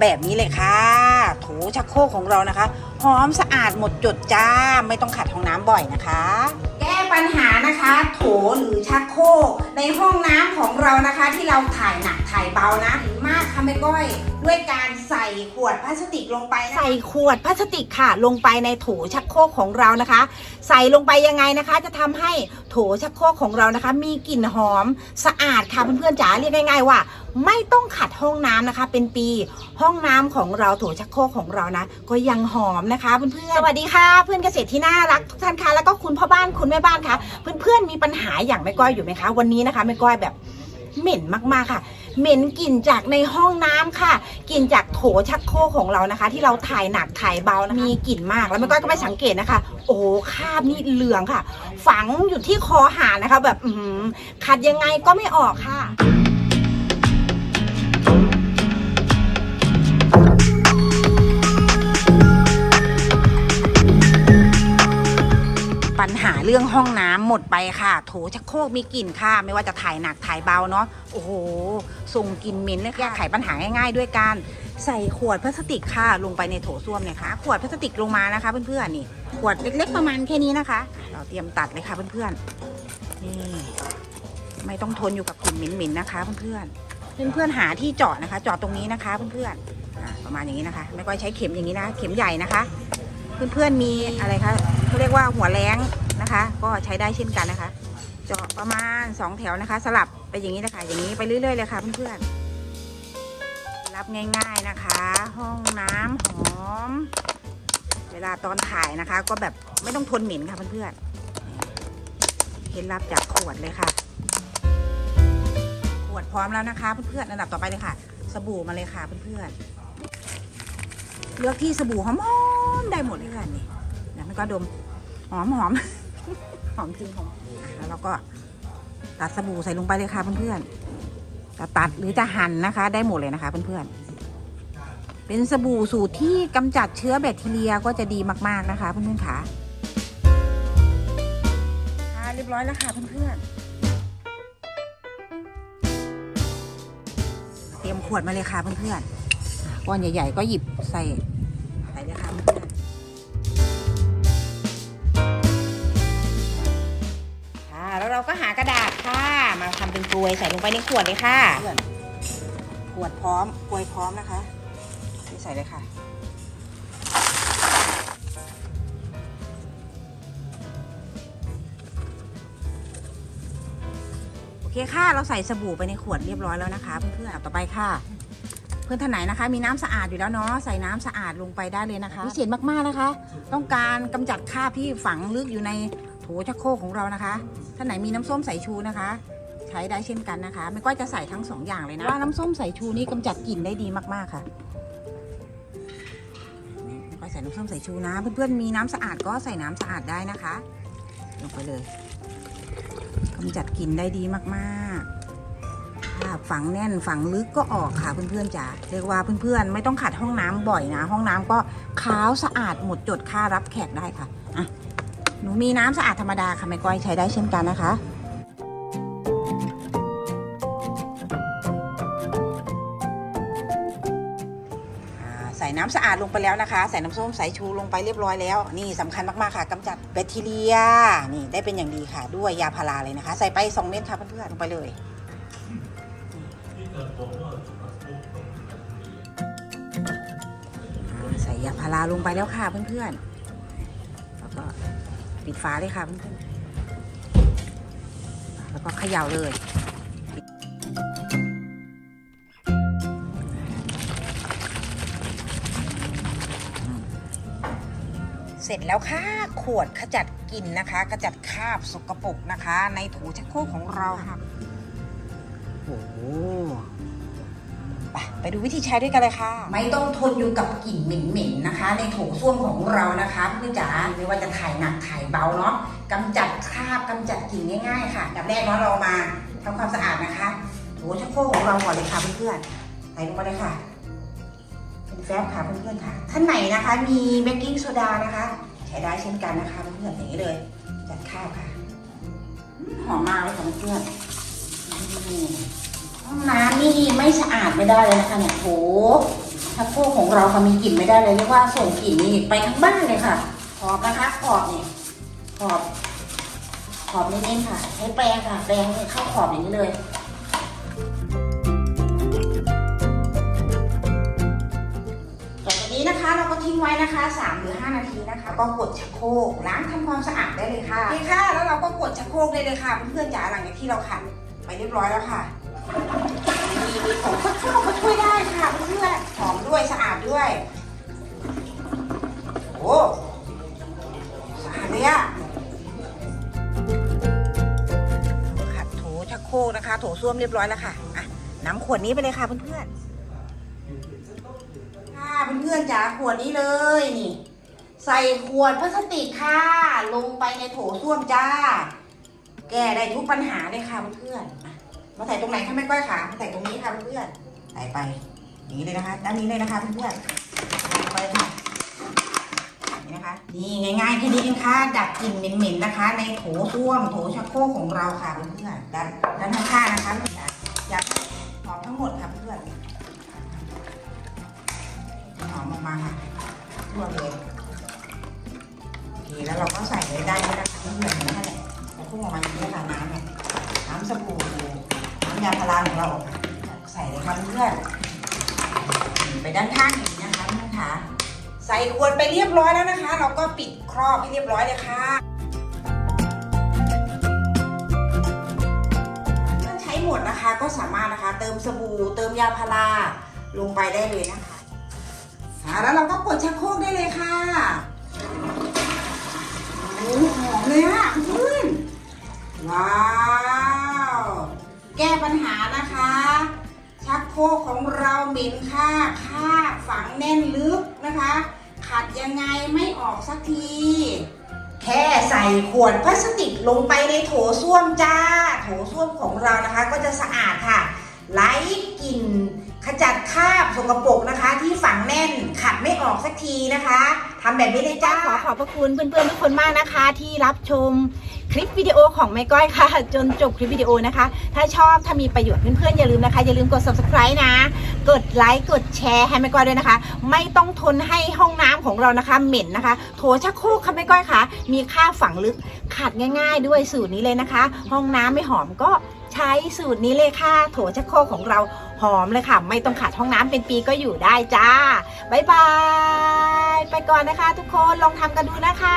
แบบนี้เลยค่ะโถชักโครกของเรานะคะ หอมสะอาดหมดจดจ้า ไม่ต้องขัดห้องน้ำบ่อยนะคะ แก้ปัญหานะคะ โถหรือชักโครกในห้องน้ำของเรานะคะ ที่เราถ่ายหนักถ่ายเบานะถึงมากค่ะแม่ก้อย ด้วยการใส่ขวดพลาสติกลงไปนะใส่ขวดพลาสติกค่ะ ลงไปในโถชักโครกของเรานะคะ ใส่ลงไปยังไงนะคะ จะทำให้โถชักโครกของเรานะคะ มีกลิ่นหอมสะอาดค่ะเพื่อนๆจ๋าเรียกง่ายๆว่า ไม่ต้องขัดห้องน้ำนะคะ เป็นปีห้องน้ำของเราโถชักโครกของเรานะ ก็ยังหอมนะคะเพื่อนๆสวัสดีค่ะ เพื่อนเกษตรที่น่ารักทุกท่านคะแล้วก็คุณพ่อบ้านคุณแม่บ้านคะเพื่อนๆมีปัญหาอย่างแม่ก้อยอยู่ไหมคะ วันนี้นะคะแม่ก้อยแบบ เหม็นมากๆค่ะ เหม็นกลิ่นจากในห้องน้ำค่ะกลิ่นจากโถชักโครกของเรานะคะ ที่เราถ่ายหนักถ่ายเบานะะมีกลิ่นมากแล้วแม่ก้อยก็ไม่สังเกตนะคะ โอ้คราบนี่เหลืองค่ะ ฝังอยู่ที่คอหานะคะ แบบอืขัดยังไงก็ไม่ออกค่ะ ปัญหาเรื่องห้องน้ำหมดไปค่ะ โถชักโครกมีกลิ่นค่ะ ไม่ว่าจะถ่ายหนักถ่ายเบาเนาะ โอ้โห ส่งกลิ่นเหม็นเลยค่ะแก้ไขปัญหาง่ายๆ ด้วยการใส่ขวดพลาสติกค่ะ ลงไปในโถส้วมเนี่ยค่ะ ขวดพลาสติกลงมานะคะเพื่อนๆนี่ ขวดเล็กๆประมาณแค่นี้นะคะ เราเตรียมตัดเลยค่ะเพื่อนๆ นี่ไม่ต้องทนอยู่กับกลิ่นเหม็นๆนะคะเพื่อนๆ เพื่อนๆหาที่จาะนะคะจาะตรงนี้นะคะเพื่อนๆประมาณอย่างนี้นะคะ ไม่ก้อยใช้เข็มอย่างนี้นะ เข็มใหญ่นะคะ เพื่อนๆมีอะไรคะ เขาเรียกว่าหัวแรงนะคะ ก็ใช้ได้เช่นกันนะคะ เจาะประมาณ 2 แถวนะคะ สลับไปอย่างนี้นะคะ อย่างนี้ไปเรื่อยๆเลยค่ะเพื่อนๆรับง่าย ๆนะคะ ห้องน้ำหอม เวลาตอนถ่ายนะคะ ก็แบบไม่ต้องทนเหม็นค่ะเพื่อนๆเคล็ดลับจากขวดเลยค่ะ ขวดพร้อมแล้วนะคะเพื่อนๆอันดับต่อไปเลยค่ะ สบู่มาเลยค่ะเพื่อนๆเลือกที่สบู่หอมๆได้หมดเลยค่ะนี่ ก็ดมหอมหอมหอมจริงหอมแล้วเราก็ตัดสบู่ใส่ลงไปเลยค่ะเพื่อนๆจะตัดหรือจะหั่นนะคะ ได้หมดเลยนะคะเพื่อนๆเป็นสบู่สูตรที่กำจัดเชื้อแบคทีเรียก็จะดีมากๆนะคะเพื่อนๆค่ะเรียบร้อยแล้วค่ะเพื่อนๆเตรียมขวดมาเลยค่ะเพื่อนๆอะก้อนใหญ่ ๆ ก็หยิบใส่ ลวยใส่ลงไปในขวดเลยค่ะขวดพร้อมกลวยพร้อมนะคะนี่ใส่เลยค่ะ โอเคค่ะ เราใส่สบู่ไปในขวดเรียบร้อยแล้วนะคะ เพื่อนๆต่อไปค่ะ เพื่อนท่านไหนนะคะ มีน้ำสะอาดอยู่แล้วเนาะ ใส่น้ำสะอาดลงไปได้เลยนะคะ พิเศษมากๆนะคะ ต้องการกำจัดคราบที่ฝังลึกอยู่ในโถชักโครกของเรานะคะ ท่านไหนมีน้ำส้มสายชูนะคะ ใช้ได้เช่นกันนะคะ ไม่ก้อยจะใส่ทั้งสองอย่างเลยนะว่าน้ำส้มสายชูนี่กำจัดกลิ่นได้ดีมากๆค่ะไม่ก้อยใส่น้ำส้มสายชูนะ เพื่อนๆมีน้ำสะอาดก็ใส่น้ำสะอาดได้นะคะ ลงไปเลยกำจัดกลิ่นได้ดีมากๆค่ะฝังแน่นฝังลึกก็ออกค่ะเพื่อนๆจ๋าเรียกว่าเพื่อนๆไม่ต้องขัดห้องน้ำบ่อยนะ ห้องน้ำก็ขาวสะอาดหมดจดค่ารับแขกได้ค่ะอะหนูมีน้ำสะอาดธรรมดาค่ะแม่ก้อยใช้ได้เช่นกันนะคะ ใส่น้ำสะอาดลงไปแล้วนะคะ ใส่น้ำส้มสายชูลงไปเรียบร้อยแล้ว นี่สำคัญมากๆค่ะกำจัดแบคทีเรีย นี่ได้เป็นอย่างดีค่ะ ด้วยยาพาราเลยนะคะ ใส่ไป 2 เม็ดค่ะเพื่อนๆลงไปเลยใส่ยาพาราลงไปแล้วค่ะเพื่อนๆ แล้วก็ปิดฝาเลยค่ะเพื่อนๆ แล้วก็เขย่าเลย เสร็จแล้วค่ะ ขวดขจัดกลิ่นนะคะขจัดคราบสกปรกนะคะ ในถูชักโครกของเราค่ะโอ้โหไปไปดูวิธีใช้ด้วยกันเลยค่ะ ไม่ต้องทนอยู่กับกลิ่นเหม็นๆนะคะ ในโถส้วมของเรานะคะเพื่อนจ๋าไม่ว่าจะถ่ายหนักถ่ายเบาเนาะกำจัดคราบกำจัดกลิ่นง่าย ๆ ค่ะดับแรกเนาะเรามาทำความสะอาดนะคะโถชักโครกของเราก่อนเลยค่ะเพื่อนๆใส่ลงไปเลยค่ะเป็น แฟบค่ะเพื่อนๆค่ะ ท่านไหนนะคะ มีเบกกิ้งโซดานะคะ ใช้ได้เช่นกันนะคะเพื่อนๆอย่างนี้เลยจัดข้าวค่ะหอมมากเลยค่ะเพื่อนๆห้องน้ำนี่ไม่สะอาดไม่ได้เลยนะคะเนี่ยโถชักโครกของเราค่ะมีกลิ่นไม่ได้เลยเรียกว่าส่งกลิ่นนี่ไปทั้งบ้านเลยค่ะขอบนะคะขอบนี่ขอบขอบนิดนึงค่ะ ใช้แปรงค่ะแปรงเข้าขอบอย่างนี้เลย ไว้นะคะ 3 หรือ 5 นาทีนะคะ ก็กดชักโครกล้างทำความสะอาดได้เลยค่ะนี่ค่ะ แล้วเราก็กดชักโครกได้เลยค่ะเพื่อนๆจ๋าหลังจากที่เราขัดไปเรียบร้อยแล้วค่ะมีมีผงซักฟอกก็ช่วยได้ค่ะเพื่อนๆหอมด้วยสะอาดด้วยโอ้สะอาดเลยอะขัดถูชักโครกนะคะ โถส้วมเรียบร้อยแล้วค่ะอะน้ำขวดนี้ไปเลยค่ะเพื่อนๆค่ะ เพื่อนๆจ๋าขวดนี้เลยนี่ ใส่ขวดพลาสติกค่ะ ลงไปในโถส้วมจ้า แก้ได้ทุกปัญหาเลยค่ะเพื่อนๆมาใส่ตรงไหนคะแม่ก้อยขามาใส่ตรงนี้ค่ะเพื่อนๆใส่ไปอย่างนี้เลยนะคะด้านนี้เลยนะคะเพื่อนๆไปค่ะนี่นะคะนี่ง่ายๆแค่นี้เองค่ะดับกลิ่นเหม็นๆนะคะ ในโถส้วมโถชักโครกของเราค่ะเพื่อนๆด้านด้านข้างๆนะคะ ยาพาราของเราใส่เลยค่ะเพื่อนไปด้านข้างอย่างนี้นะคะเพื่อนค่ะใส่ขวดไปเรียบร้อยแล้วนะคะ เราก็ปิดครอบให้เรียบร้อยเลยค่ะเมื่อใช้หมดนะคะก็สามารถนะคะเติมสบู่เติมยาพาราลงไปได้เลยนะคะะแล้วเราก็กดชักโครกได้เลยค่ะโอ้หอมเลยอะเพื่อนว้าว แก้ปัญหานะคะ ชักโครกของเราเหม็นค่าค่าฝังแน่นลึกนะคะ ขัดยังไงไม่ออกสักที แค่ใส่ขวดพลาสติกลงไปในโถส้วมจ้า โถส้วมของเรานะคะ ก็จะสะอาดค่ะไร้กลิ่นขจัดคราบสกปรกนะคะ ที่ฝังแน่นขัดไม่ออกสักทีนะคะทำแบบนี้เลยจ้าขอขอบพระคุณเพื่อนๆทุกคนมากนะคะ ที่รับชม คลิปวิดีโอของแม่ก้อยค่ะ จนจบคลิปวิดีโอนะคะ ถ้าชอบถ้ามีประโยชน์เพื่อนๆอย่าลืมนะคะ อย่าลืมกด subscribe นะ กดไลค์กดแชร์ให้แม่ก้อยด้วยนะคะ ไม่ต้องทนให้ห้องน้ำของเรานะคะ เหม็นนะคะ โถชักโครกค่ะแม่ก้อยค่ะ มีค่าฝังลึกขัดง่าย ๆ ด้วยสูตรนี้เลยนะคะ ห้องน้ำไม่หอมก็ใช้สูตรนี้เลยค่ะ โถชักโครกของเราหอมเลยค่ะ ไม่ต้องขัดห้องน้ำเป็นปีก็อยู่ได้จ้าบายบาย ไปก่อนนะคะ ทุกคนลองทำกันดูนะคะ